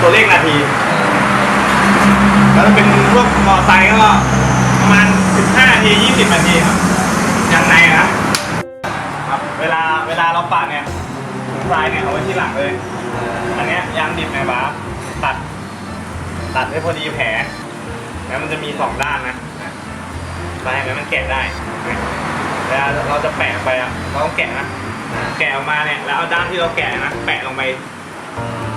ตัวเลขนาที แล้วถ้าเป็นพวกมอไซค์ก็ประมาณ 15นาที20นาทีครับยางในนะครับ เวลาเวลาเราปาดเนี่ยถุงทรายเนี่ยเอาไว้ที่หลังเลย อันเนี้ยยางดิบในบาสตัด ตัดให้พอดีแผล แล้วมันจะมีสองด้านนะไปแล้วมันแกะได้เวลาเราจะแปะไปอะเราต้องแกะนะ แกะออกมาเนี่ยแล้วเอาด้านที่เราแกะนะแปะลงไป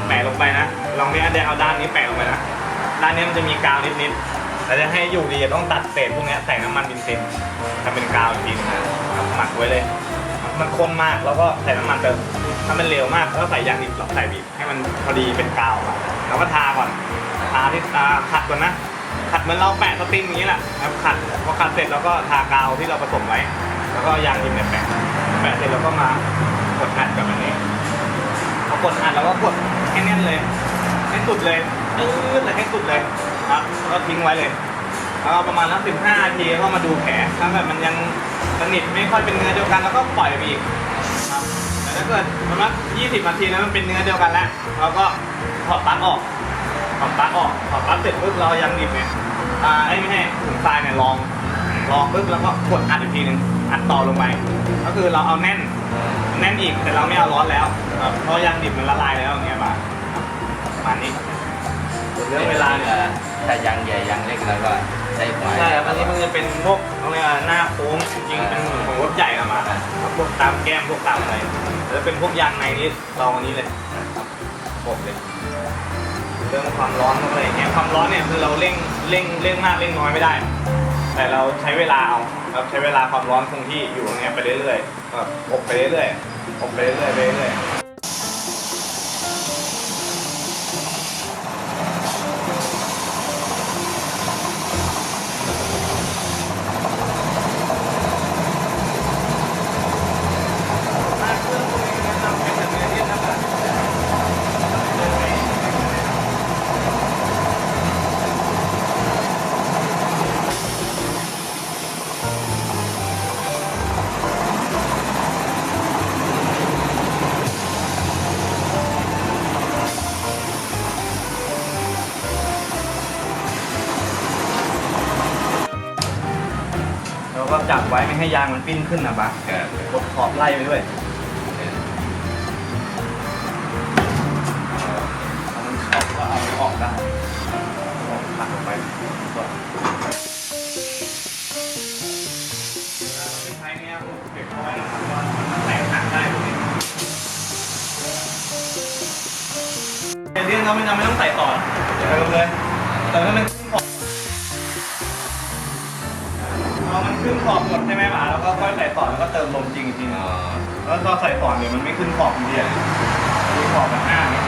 แปะลงไปนะลองเนี่ยเดี๋ยวเอาด้านนี้แปะลงไปนะด้านนี้มันจะมีกาวนิดๆแต่จะให้อยู่ดีต้องตัดเศษพวกนี้ใส่น้ำมันบินซินทำเป็นกาวอีกทีนึงนะหมักไว้เลย มันข้นมากแล้วก็ใส่น้ำมันเติมถ้ามันเร็วมากก็ใส่ยางดิบหรอกใส่บีบให้มันพอดีเป็นกาวแล้วก็ทาก่อนทาที่ตาขัดก่อนนะขัดเหมือนเราแปะสตินอย่างนี้แหละนะครับขัดพอขัดเสร็จแล้วก็ทากาวที่เราผสมไว้ แล้วก็ยางดิบแปะ แปะเสร็จแล้วก็มากดอัดแบบนี้พอกดอัดแล้วก็กดให้แน่นเลย ให้สุดเลยยืดเลยให้สุดเลยครับแล้วก็ทิ้งไว้เลยแล้วประมาณนักสิบห้านาทีก็มาดูแผลถ้าแบบมันยังสนิทไม่ค่อยเป็นเนื้อเดียวกันแล้วก็ปล่อยไปอีกครับแต่ถ้าเกิดประมาณยี่สิบนาทีแล้วมันเป็นเนื้อเดียวกันแล้วเราก็ถอดปลั๊กออกถอดปลั๊กออกถอดปลั๊กเสร็จปุ๊บเรายังดิบเนี่ยอ่าไอ้ไม่ให้ถุงทรายเนี่ยลอง ลองปุ๊บแล้วก็กดอัดอีกทีหนึงอัดต่อลงไปก็คือเราเอาแน่นแน่นอีกแต่เราไม่เอาร้อนแล้วครับเพราะยางดิบมันละลายแล้วอย่างเงี้ยบาทประมาณนี้ส่วนเรื่องเวลาเนี่ยถ้ายางใหญ่ยางเล็กแล้วก็ใช้หัวใช่ครับอันนี้มันจะเป็นพวกเขาเรียกว่าหน้าโค้งจริงๆเป็นของรถใหญ่อะมาครับพวกตามแก้มพวกตามอะไรแล้วเป็นพวกยางในนี้ลองอันนี้เลยครับปกเลยเรื่องความร้อนพวกอะไรอย่างเงี้ยความร้อนเนี่ยคือเราเร่งเร่งเร่งมากเร่งน้อยไม่ได้ แต่เราใช้เวลาเอาครับใช้เวลาความร้อนคงที่อยู่ตรงเนี้ยไปเรื่อยๆแบบอบไปเรื่อยๆอบไปเรื่อยๆไปเรื่อยๆ จับไว้ไม่ให้ยางมันปิ้นขึ้นนะบะเออกดขอบไล่ไปด้วยเอามันออกก็เอาออกได้ออกผักออกไปก่อนเราใช้เนี้ยเก็บเอาไว้นะครับว่ามันแตกหักได้ตรงนี้แต่เรื่องเราไม่จำไม่ต้องใส่ต่อเดี๋ยวไปลงเลยแต่ถ้ามัน ขึ้นขอบพอมันขึ้นขอบหมดใช่ไหมหมาแล้วก็ค่อยใส่ต่อแล้วก็เติมลมจริงอีกทีนึอ๋งอแล้วก็ใส่ต่อเดี๋ยวมันไม่ขึ้นขอบจริงๆมีขอบแบบหน้าเนี่ย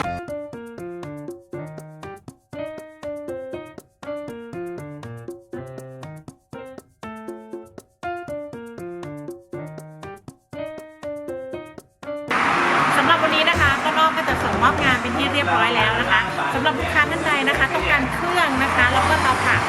สำหรับวันนี้นะคะก็นอกก็จะส่งมอบงานเป็นที่เรียบร้อยแล้วนะคะสำหรับลูกค้าท่านใดนะคะ ต้องการเครื่องนะคะแล้วก็เตาผ่าไว้ใช้นะคะลูกค้า